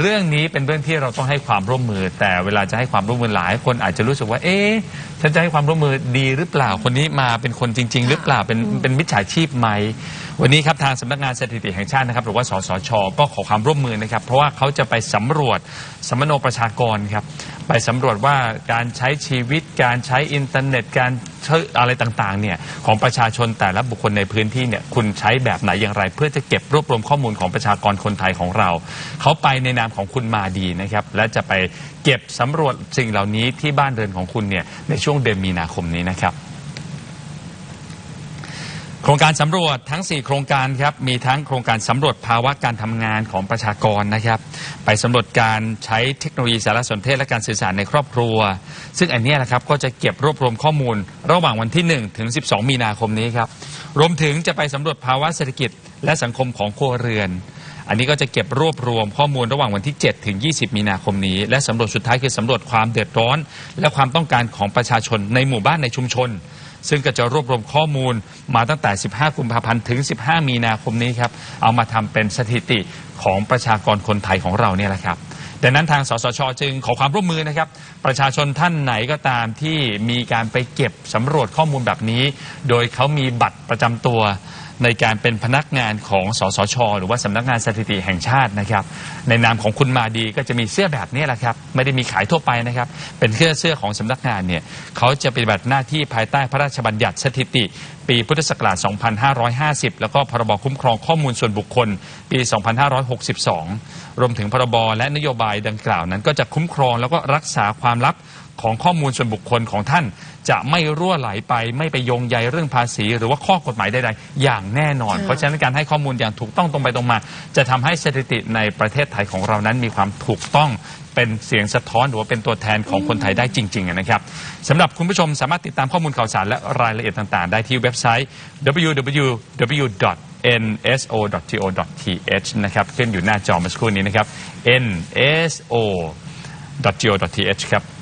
เรื่องนี้เป็นเรื่องที่เราต้องให้ความร่วมมือ แต่เวลาจะให้ความร่วมมือหลายคนอาจจะรู้สึกว่า เอ๊ะฉันจะให้ความร่วมมือดีหรือเปล่าคนนี้มาเป็นคนจริง ๆ หรือเปล่าเป็นเป็นมิจฉาชีพไหมวันนี้ครับทางสำนักงานสถิติแห่งชาตินะครับ หรือว่าสสช ก็ขอความร่วมมือนะครับ เพราะว่าเขาจะไปสำรวจสมโนประชากรครับ ไปสำรวจว่าการใช้ชีวิตการใช้อินเทอร์เน็ตการช้อะไรต่างๆเนี่ยของประชาชนแต่ละบุคคลในพื้นที่เนี่ยคุณใช้แบบไหนอย่างไร เพื่อจะเก็บรวบรวมข้อมูลของประชากรคนไทยของเรา เขาไปในนามของคุณมาดีนะครับและจะไปเก็บสำรวจสิ่งเหล่านี้ที่บ้านเรือนของคุณเนี่ยในช่วงเดือนมีนาคมนี้นะครับ ครงการสำรวจทั้ง 4 โครงการครับมีทั้งโครงการสำรวจภาวะการทำงานของประชากรนะครับ ไปสำรวจการใช้เทคโนโลยีสารสนเทศและการสื่อสารในครอบครัว ซึ่งอันนี้นะครับก็จะเก็บรวบรวมข้อมูล ระหว่างวันที่ 1 ถึง 12 มีนาคมนี้ครับรวมถึงจะไปสำรวจภาวะเศรษฐกิจและสังคมของครัวเรือน อันนี้ก็จะเก็บรวบรวมข้อมูลระหว่างวันที่ 7 ถึง 20 มีนาคมนี้ และสำรวจสุดท้ายคือสำรวจความเดือดร้อน และความต้องการของประชาชนในหมู่บ้านในชุมชน ซึ่งก็จะรวบรวมข้อมูลมาตั้งแต่ 15 กุมภาพันธ์ ถึง 15 มีนาคมนี้ครับ เอามาทำเป็นสถิติของประชากรคนไทยของเราเนี่ยแหละครับ ดังนั้นทางสสช จึงขอความร่วมมือนะครับ ประชาชนท่านไหนก็ตามที่มีการไปเก็บสำรวจข้อมูลแบบนี้ โดยเขามีบัตรประจำตัว ในการเป็นพนักงานของสสช หรือว่าสำนักงานสถิติแห่งชาตินะครับ ในนามของคุณมาดีก็จะมีเสื้อแบบนี้แหละครับ ไม่ได้มีขายทั่วไปนะครับ เป็นเสื้อเสื้อของสำนักงานเนี่ยเขาจะปฏิบัติหน้าที่ภายใต้พระราชบัญญัติสถิติ ปีพุทธศักราช 2550 แล้วก็พรบคุ้มครองข้อมูลส่วนบุคคล ปี 2562 รวมถึงพรบและนโยบายดังกล่าวนั้น ก็จะคุ้มครองแล้วก็รักษาความลับ ของข้อมูลส่วนบุคคลของท่าน จะไม่รั่วไหลไป ไม่ไปโยงใยเรื่องภาษี หรือว่าข้อกฎหมายใดๆอย่างแน่นอน เพราะฉะนั้นการให้ข้อมูลอย่างถูกต้องตรงไปตรงมา จะทำให้สถิติในประเทศไทยของเรานั้นมีความถูกต้องเป็นเสียงสะท้อนหรือว่าเป็นตัวแทนของคนไทยได้จริงๆนะครับสำหรับคุณผู้ชมสามารถติดตามข้อมูลข่าวสารและรายละเอียดต่างๆ ได้ที่เว็บไซต์ www nso.go.th นะครับขึ้นอยู่หน้าจอเมื่อสักครู่นี้นะครับ nso.go.th ครับ